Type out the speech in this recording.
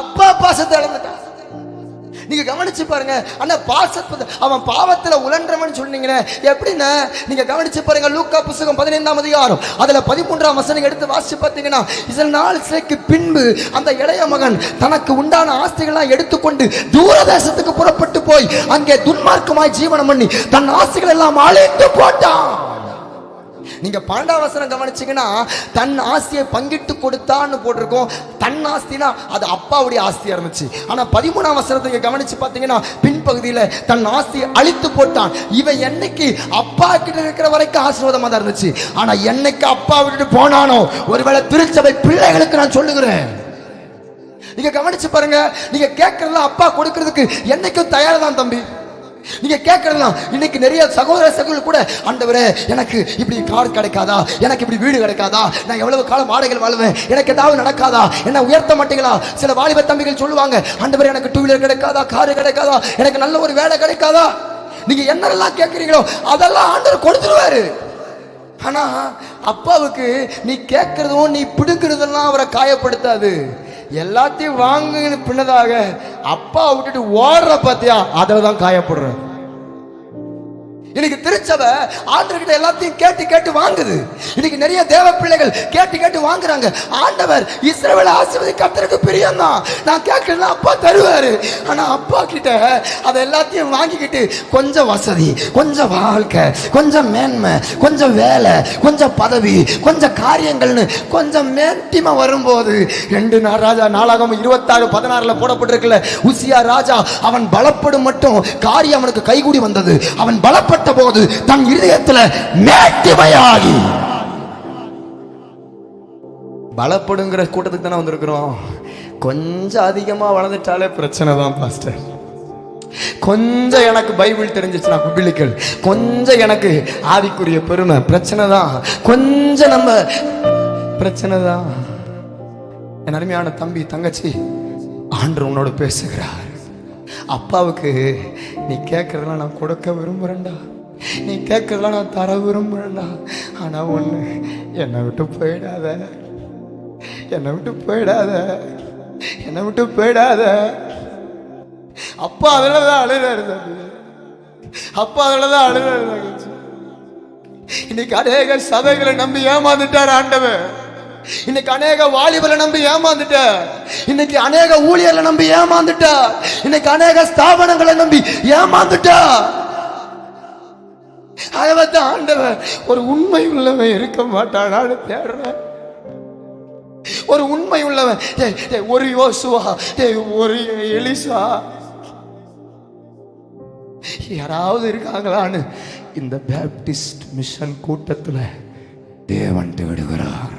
அப்பா பாசத்தை இழந்துட்டான். நீங்க கவனிச்சு பாருங்க ஆனா பாசத்தை அவன் பாவத்துல உழன்றவன் சொன்னீங்களே எப்படின்னா நீங்க கவனிச்சு பாருங்க லூக்கா புஸ்தகம் பதினைந்தாம் அதிகாரம். அதுல பதிமூன்றாம் வசனம் எடுத்து வாசிச்சு பார்த்தீங்கன்னா சில நாள் சிலைக்கு பின்பு அந்த இளைய மகன் தனக்கு உண்டான ஆஸ்திகள்லாம் எடுத்துக்கொண்டு தூரதேசத்துக்கு புறப்பட்டு போய் அங்கே துன்மார்க்கமாய் ஜீவனம் பண்ணி தன் ஆஸ்திகள் எல்லாம் அழைத்து போட்டான். நீங்க பன்னெண்டாம் கவனிச்சிங்கன்னா தன் ஆஸ்தியை பங்கிட்டு கொடுத்தான்னு போட்டிருக்கோம். தன் ஆஸ்தினா அது அப்பாவுடைய ஆஸ்தியா இருந்துச்சு. ஆனா பதிமூணாம் வசனத்தை கவனிச்சு பார்த்தீங்கன்னா பின்பகுதியில தன் ஆஸ்தியை அழித்து போட்டான். இவன் என்னைக்கு அப்பா கிட்ட இருக்கிற வரைக்கும் ஆசீர்வாதமா தான் இருந்துச்சு. ஆனா என்னைக்கு அப்பா விட்டுட்டு போனானோ ஒருவேளை திருச்சபை பிள்ளைகளுக்கு நான் சொல்லுகிறேன். நீங்க கவனிச்சு பாருங்க. நீங்க கேட்கறதுல அப்பா கொடுக்கறதுக்கு என்னைக்கும் தயார் தான் தம்பி. நீங்க கேட்கறதெல்லாம் இன்னைக்கு நிறைய சகோதர சகோதரர் கூட ஆண்டவரே எனக்கு இப்படி கார் கிடைக்காதா? எனக்கு இப்படி வீடு கிடைக்காதா? நான் எவ்வளவு காலம் வாடகைகள் வாழ்வேன்? எனக்கு ஏதாவது நடக்காதா? என்ன உயர்த்த மாட்டீங்களா? சில வாலிப தம்பிகள் சொல்லுவாங்க ஆண்டவரே எனக்கு டூ வீலர் கிடைக்காதா? காரு கிடைக்காதா? எனக்கு நல்ல ஒரு வேலை கிடைக்காதா? நீங்க என்னெல்லாம் கேட்குறீங்களோ அதெல்லாம் ஆண்டவர் கொடுத்துருவாரு. ஆனா அப்பாவுக்கு நீ கேட்கறதும் நீ பிடுக்கிறதெல்லாம் அவரை காயப்படுத்தாது. எல்லாத்தையும் வாங்குன்னு பின்னதாக அப்பா விட்டுட்டு ஓடுற பாத்தியா? அதை தான் காயப்படுறேன் இன்னைக்கு திருச்சபை ஆண்டவர்கிட்ட எல்லாத்தையும் கேட்டு கேட்டு வாங்குது. இன்னைக்கு நிறைய தேவ பிள்ளைகள் கேட்டு கேட்டு வாங்குறாங்க. ஆண்டவர் இஸ்ரவேல ஆசிர்வதி கர்த்தருக்கு பிரியம் தான் நான் கேட்கறதா அப்பா தருவாரு. ஆனா அப்பா கிட்ட அதை எல்லாத்தையும் வாங்கிக்கிட்டு கொஞ்சம் வசதி கொஞ்சம் வாழ்க்கை கொஞ்சம் மேன்மை கொஞ்சம் வேலை கொஞ்சம் பதவி கொஞ்சம் காரியங்கள்னு கொஞ்சம் மேட்டிமா வரும்போது ரெண்டு நாள் ராஜா நாளாகவும் இருபத்தாறு பதினாறுல போடப்பட்டிருக்கல உசியா ராஜா அவன் பலப்படும் மட்டும் காரியம் அவனுக்கு கைகூடி வந்தது. அவன் பலப்பட்ட போது தன் இருதயத்துல மேட்டிமையாகி பலப்படுங்கிற கூட்டத்துக்கு தானே வந்திருக்கிறோம். கொஞ்சம் அதிகமாக வளர்ந்துட்டாலே பிரச்சனை தான் பாஸ்டர் கொஞ்சம் எனக்கு பைபிள் தெரிஞ்சிச்சுன்னா பிள்ளைகள் கொஞ்சம் எனக்கு ஆவிக்குரிய பெருமை பிரச்சனை தான். கொஞ்சம் நம்ம பிரச்சனை தான். என் அருமையான தம்பி தங்கச்சி ஆண்டு உன்னோட பேசுகிறார். அப்பாவுக்கு நீ கேட்கறதெல்லாம் நான் கொடுக்க விரும்புகிறேன்டா நீ கேட்கறதெல்லாம் நான் தர விரும்புகிறேன்டா ஆனால் ஒன்று என்னை விட்டு போயிடாத. என்னை விட்டு போயிடாத. என்னை விட்டு போயிடாத. அப்பா அதில் தான் அழுதாரு தம்பி. அப்பா அதில் தான் அழுதாரு தங்கச்சி. இன்னைக்கு அநேக சபைகளை நம்பி ஏமாந்துட்டார் ஆண்டவன் இன்னைக்கு அநேக வாலிபரை நம்பி ஏமாந்துட்ட இன்னைக்கு அநேக ஊழியர்களை நம்பி ஏமாந்துட்ட இன்னைக்கு அநேக ஸ்தாபனங்களை நம்பி ஏமாந்துட்டா அதை ஆண்டவன் ஒரு உண்மை உள்ளவன் இருக்க மாட்டானான்னு தேடுறேன். ஒரு உண்மை உள்ளவன். ஒரு யோசுவா ஒரு எலிசா. யாராவது இருக்காங்களான்னு இந்த பேப்டிஸ்ட் மிஷன் கூட்டத்தில் தேவன் தேடுகிறார்.